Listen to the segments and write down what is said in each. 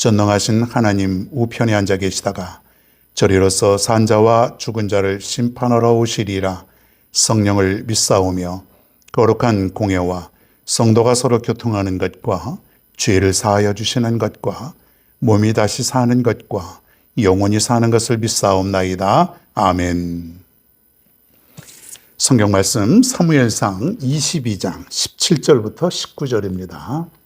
전능하신 하나님 우편에 앉아 계시다가 저리로서 산자와 죽은 자를 심판하러 오시리라 성령을 믿사오며 거룩한 공예와 성도가 서로 교통하는 것과 죄를 사하여 주시는 것과 몸이 다시 사는 것과 영원히 사는 것을 믿사옵나이다. 아멘. 성경 말씀 사무엘상 22장 17절부터 19절입니다.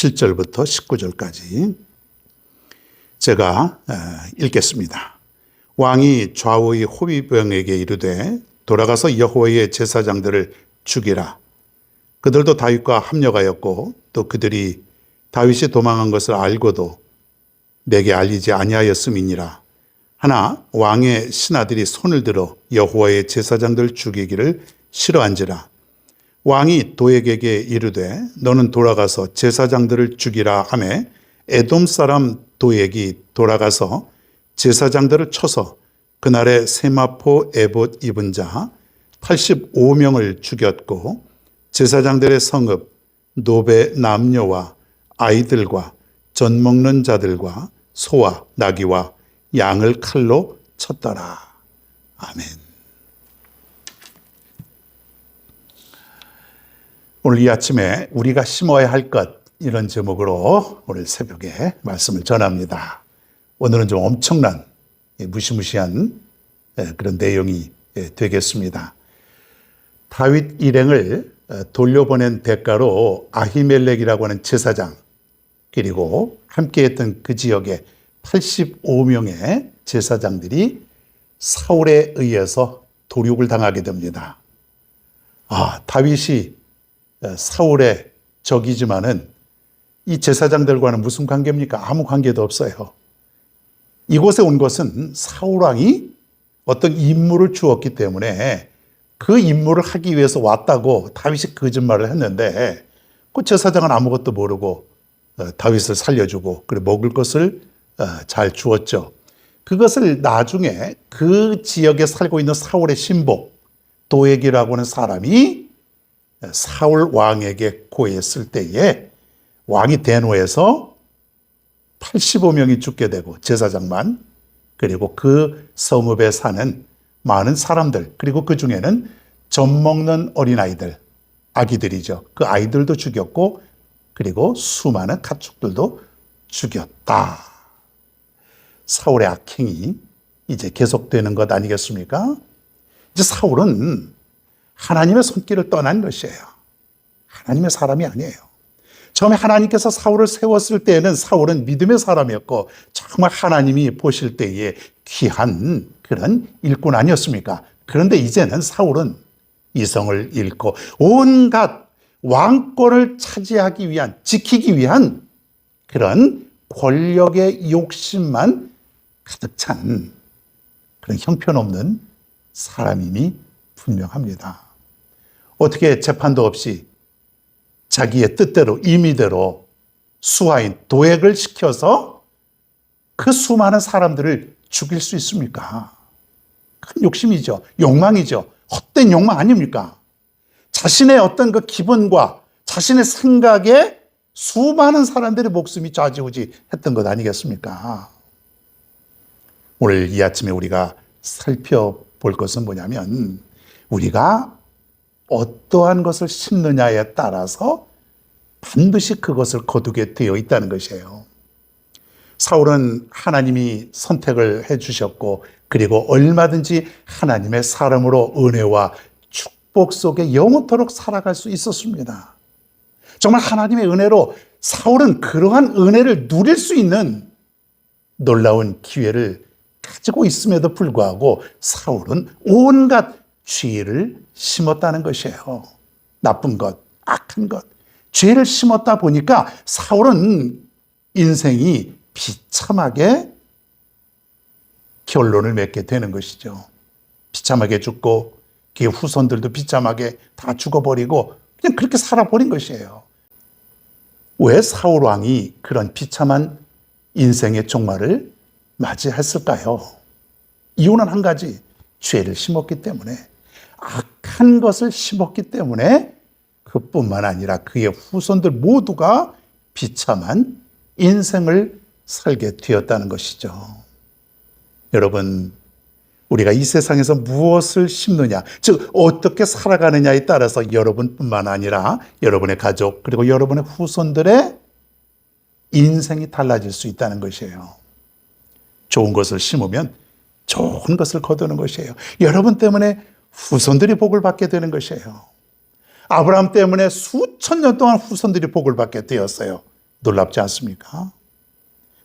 17절부터 19절까지 제가 읽겠습니다. 왕이 좌우의 호비병에게 이르되 돌아가서 여호와의 제사장들을 죽이라. 그들도 다윗과 합력하였고 또 그들이 다윗이 도망한 것을 알고도 내게 알리지 아니하였음이니라. 하나 왕의 신하들이 손을 들어 여호와의 제사장들 죽이기를 싫어한지라. 왕이 도액에게 이르되 너는 돌아가서 제사장들을 죽이라 하매 에돔 사람 도액이 돌아가서 제사장들을 쳐서 그날에 세마포 에봇 입은 자 85명을 죽였고 제사장들의 성읍 노베 남녀와 아이들과 전 먹는 자들과 소와 나귀와 양을 칼로 쳤더라. 아멘. 오늘 이 아침에 우리가 심어야 할 것 이런 제목으로 오늘 새벽에 말씀을 전합니다. 오늘은 좀 엄청난 예, 무시무시한 예, 그런 내용이 예, 되겠습니다. 다윗 일행을 어, 돌려보낸 대가로 아히멜렉이라고 하는 제사장 그리고 함께했던 그 지역의 85명의 제사장들이 사울에 의해서 도륙을 당하게 됩니다. 아, 다윗이 사울의 적이지만은 이 제사장들과는 무슨 관계입니까? 아무 관계도 없어요. 이곳에 온 것은 사울 왕이 어떤 임무를 주었기 때문에 그 임무를 하기 위해서 왔다고 다윗이 거짓말을 했는데 그 제사장은 아무것도 모르고 어, 다윗을 살려주고 그리고 먹을 것을 어, 잘 주었죠. 그것을 나중에 그 지역에 살고 있는 사울의 신복 도액이라고 하는 사람이 사울 왕에게 고했을 때에 왕이 대노해서 85명이 죽게 되고 제사장만 그리고 그 성읍에 사는 많은 사람들 그리고 그 중에는 젖 먹는 어린아이들 아기들이죠. 그 아이들도 죽였고 그리고 수많은 가축들도 죽였다. 사울의 악행이 이제 계속되는 것 아니겠습니까? 이제 사울은 하나님의 손길을 떠난 것이에요. 하나님의 사람이 아니에요. 처음에 하나님께서 사울을 세웠을 때에는 사울은 믿음의 사람이었고 정말 하나님이 보실 때에 귀한 그런 일꾼 아니었습니까? 그런데 이제는 사울은 이성을 잃고 온갖 왕권을 차지하기 위한, 지키기 위한 그런 권력의 욕심만 가득 찬 그런 형편없는 사람임이 분명합니다. 어떻게 재판도 없이 자기의 뜻대로 임의대로 수하인 도액을 시켜서 그 수많은 사람들을 죽일 수 있습니까? 큰 욕심이죠. 욕망이죠. 헛된 욕망 아닙니까? 자신의 어떤 그 기분과 자신의 생각에 수많은 사람들의 목숨이 좌지우지 했던 것 아니겠습니까? 오늘 이 아침에 우리가 살펴볼 것은 뭐냐면 우리가 어떠한 것을 심느냐에 따라서 반드시 그것을 거두게 되어 있다는 것이에요. 사울은 하나님이 선택을 해 주셨고 그리고 얼마든지 하나님의 사람으로 은혜와 축복 속에 영원토록 살아갈 수 있었습니다. 정말 하나님의 은혜로 사울은 그러한 은혜를 누릴 수 있는 놀라운 기회를 가지고 있음에도 불구하고 사울은 온갖 죄를 심었다는 것이에요. 나쁜 것, 악한 것. 죄를 심었다 보니까 사울은 인생이 비참하게 결론을 맺게 되는 것이죠. 비참하게 죽고 그의 후손들도 비참하게 다 죽어버리고 그냥 그렇게 살아버린 것이에요. 왜 사울 왕이 그런 비참한 인생의 종말을 맞이했을까요? 이유는 한 가지, 죄를 심었기 때문에 악한 것을 심었기 때문에 그뿐만 아니라 그의 후손들 모두가 비참한 인생을 살게 되었다는 것이죠. 여러분, 우리가 이 세상에서 무엇을 심느냐, 즉, 어떻게 살아가느냐에 따라서 여러분뿐만 아니라 여러분의 가족, 그리고 여러분의 후손들의 인생이 달라질 수 있다는 것이에요. 좋은 것을 심으면 좋은 것을 거두는 것이에요. 여러분 때문에 후손들이 복을 받게 되는 것이에요. 아브라함 때문에 수천 년 동안 후손들이 복을 받게 되었어요. 놀랍지 않습니까?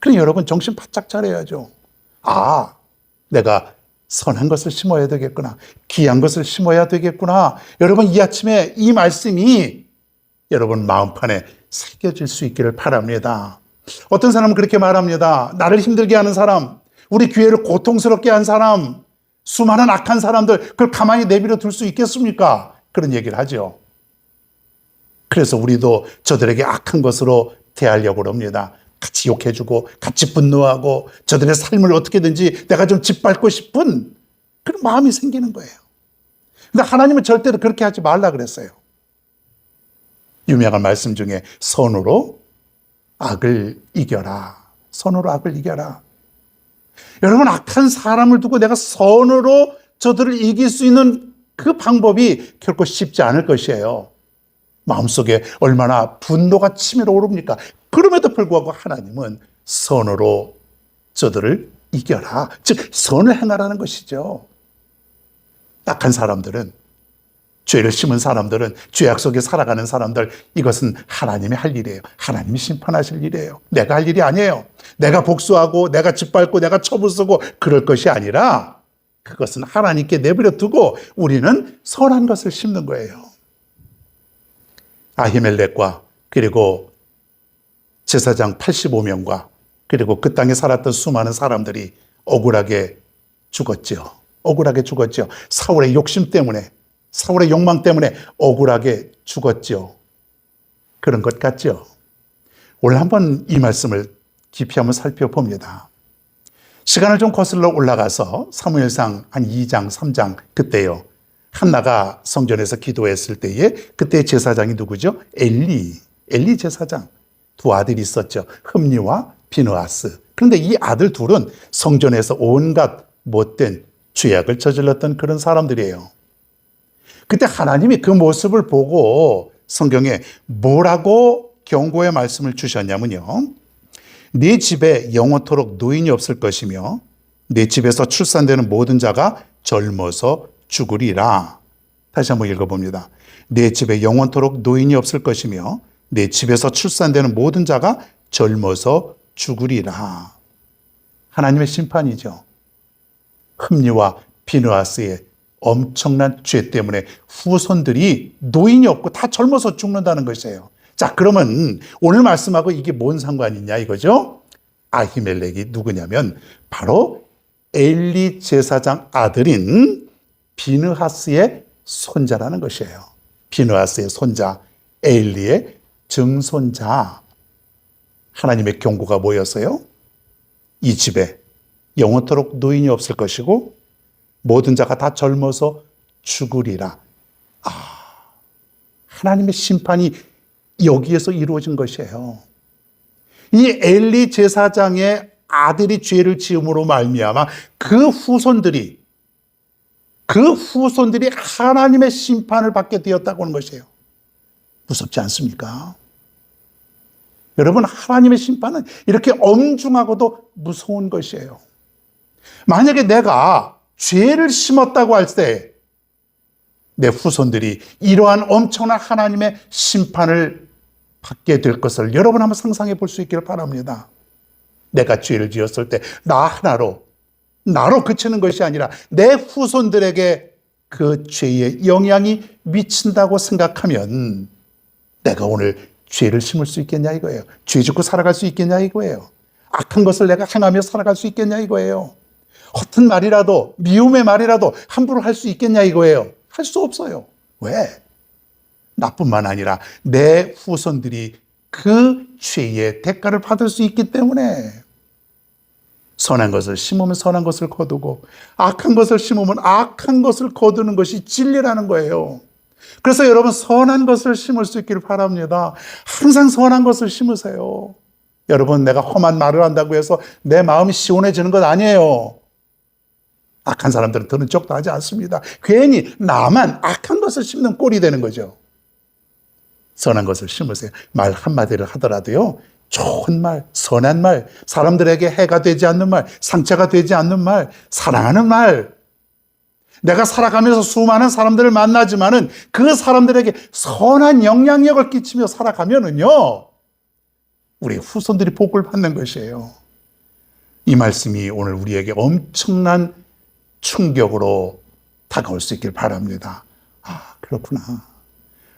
그럼 여러분 정신 바짝 차려야죠. 아, 내가 선한 것을 심어야 되겠구나. 귀한 것을 심어야 되겠구나. 여러분 이 아침에 이 말씀이 여러분 마음판에 새겨질 수 있기를 바랍니다. 어떤 사람은 그렇게 말합니다. 나를 힘들게 하는 사람, 우리 교회를 고통스럽게 한 사람, 수많은 악한 사람들, 그걸 가만히 내버려 둘 수 있겠습니까? 그런 얘기를 하죠. 그래서 우리도 저들에게 악한 것으로 대하려고 합니다. 같이 욕해주고, 같이 분노하고, 저들의 삶을 어떻게든지 내가 좀 짓밟고 싶은 그런 마음이 생기는 거예요. 근데 하나님은 절대로 그렇게 하지 말라 그랬어요. 유명한 말씀 중에 선으로 악을 이겨라. 선으로 악을 이겨라. 여러분, 악한 사람을 두고 내가 선으로 저들을 이길 수 있는 그 방법이 결코 쉽지 않을 것이에요. 마음속에 얼마나 분노가 치밀어 오릅니까? 그럼에도 불구하고 하나님은 선으로 저들을 이겨라. 즉, 선을 행하라는 것이죠. 악한 사람들은 죄를 심은 사람들은 죄악 속에 살아가는 사람들 이것은 하나님이 할 일이에요. 하나님이 심판하실 일이에요. 내가 할 일이 아니에요. 내가 복수하고 내가 짓밟고 내가 처분 쓰고 그럴 것이 아니라 그것은 하나님께 내버려 두고 우리는 선한 것을 심는 거예요. 아히멜렉과 그리고 제사장 85명과 그리고 그 땅에 살았던 수많은 사람들이 억울하게 죽었죠. 억울하게 죽었죠. 사울의 욕심 때문에 사울의 욕망 때문에 억울하게 죽었죠. 그런 것 같죠. 오늘 한번 이 말씀을 깊이 한번 살펴봅니다. 시간을 좀 거슬러 올라가서 사무엘상 한 2장, 3장 그때요. 한나가 성전에서 기도했을 때에 그때 제사장이 누구죠? 엘리, 엘리 제사장. 두 아들이 있었죠. 흠리와 비느아스. 그런데 이 아들 둘은 성전에서 온갖 못된 죄악을 저질렀던 그런 사람들이에요. 그때 하나님이 그 모습을 보고 성경에 뭐라고 경고의 말씀을 주셨냐면요. 네 집에 영원토록 노인이 없을 것이며 네 집에서 출산되는 모든 자가 젊어서 죽으리라. 다시 한번 읽어봅니다. 네 집에 영원토록 노인이 없을 것이며 네 집에서 출산되는 모든 자가 젊어서 죽으리라. 하나님의 심판이죠. 흠리와 비누아스의 엄청난 죄 때문에 후손들이 노인이 없고 다 젊어서 죽는다는 것이에요. 자, 그러면 오늘 말씀하고 이게 뭔 상관이냐 이거죠? 아히멜렉이 누구냐면 바로 엘리 제사장 아들인 비느하스의 손자라는 것이에요. 비느하스의 손자, 엘리의 증손자. 하나님의 경고가 뭐였어요? 이 집에 영원토록 노인이 없을 것이고 모든 자가 다 젊어서 죽으리라. 아, 하나님의 심판이 여기에서 이루어진 것이에요. 이 엘리 제사장의 아들이 죄를 지음으로 말미암아 그 후손들이 그 후손들이 하나님의 심판을 받게 되었다고 하는 것이에요. 무섭지 않습니까? 여러분, 하나님의 심판은 이렇게 엄중하고도 무서운 것이에요. 만약에 내가 죄를 심었다고 할 때 내 후손들이 이러한 엄청난 하나님의 심판을 받게 될 것을 여러분 한번 상상해 볼 수 있기를 바랍니다. 내가 죄를 지었을 때 나 하나로 나로 그치는 것이 아니라 내 후손들에게 그 죄의 영향이 미친다고 생각하면 내가 오늘 죄를 심을 수 있겠냐 이거예요. 죄 짓고 살아갈 수 있겠냐 이거예요. 악한 것을 내가 행하며 살아갈 수 있겠냐 이거예요. 허튼 말이라도 미움의 말이라도 함부로 할 수 있겠냐 이거예요. 할 수 없어요. 왜? 나뿐만 아니라 내 후손들이 그 죄의 대가를 받을 수 있기 때문에 선한 것을 심으면 선한 것을 거두고 악한 것을 심으면 악한 것을 거두는 것이 진리라는 거예요. 그래서 여러분 선한 것을 심을 수 있기를 바랍니다. 항상 선한 것을 심으세요. 여러분 내가 험한 말을 한다고 해서 내 마음이 시원해지는 것 아니에요. 악한 사람들은 드는 척도 하지 않습니다. 괜히 나만 악한 것을 심는 꼴이 되는 거죠. 선한 것을 심으세요. 말 한마디를 하더라도요. 좋은 말, 선한 말, 사람들에게 해가 되지 않는 말, 상처가 되지 않는 말, 사랑하는 말. 내가 살아가면서 수많은 사람들을 만나지만은 그 사람들에게 선한 영향력을 끼치며 살아가면은요. 우리 후손들이 복을 받는 것이에요. 이 말씀이 오늘 우리에게 엄청난 충격으로 다가올 수 있길 바랍니다. 아, 그렇구나.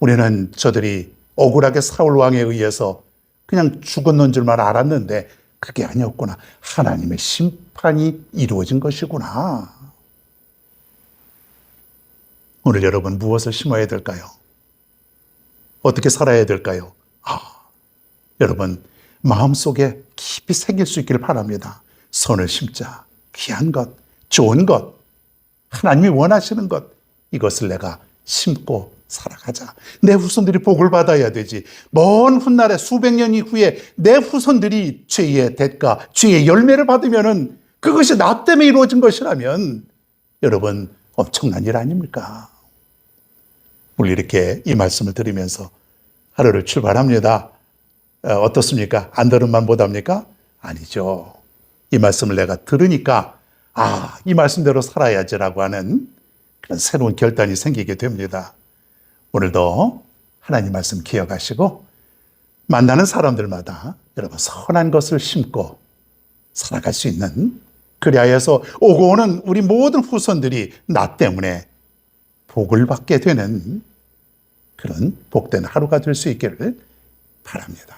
우리는 저들이 억울하게 사울 왕에 의해서 그냥 죽었는 줄만 알았는데 그게 아니었구나. 하나님의 심판이 이루어진 것이구나. 오늘 여러분 무엇을 심어야 될까요? 어떻게 살아야 될까요? 아, 여러분 마음속에 깊이 새길 수 있기를 바랍니다. 선을 심자. 귀한 것, 좋은 것, 하나님이 원하시는 것, 이것을 내가 심고 살아가자. 내 후손들이 복을 받아야 되지. 먼 훗날에 수백 년 이후에 내 후손들이 죄의 대가, 죄의 열매를 받으면은 그것이 나 때문에 이루어진 것이라면 여러분 엄청난 일 아닙니까? 우리 이렇게 이 말씀을 들으면서 하루를 출발합니다. 어, 어떻습니까? 안 들은 만 못합니까? 아니죠. 이 말씀을 내가 들으니까 아, 이 말씀대로 살아야지라고 하는 그런 새로운 결단이 생기게 됩니다. 오늘도 하나님 말씀 기억하시고 만나는 사람들마다 여러분 선한 것을 심고 살아갈 수 있는 그리하여서 오고 오는 우리 모든 후손들이 나 때문에 복을 받게 되는 그런 복된 하루가 될 수 있기를 바랍니다.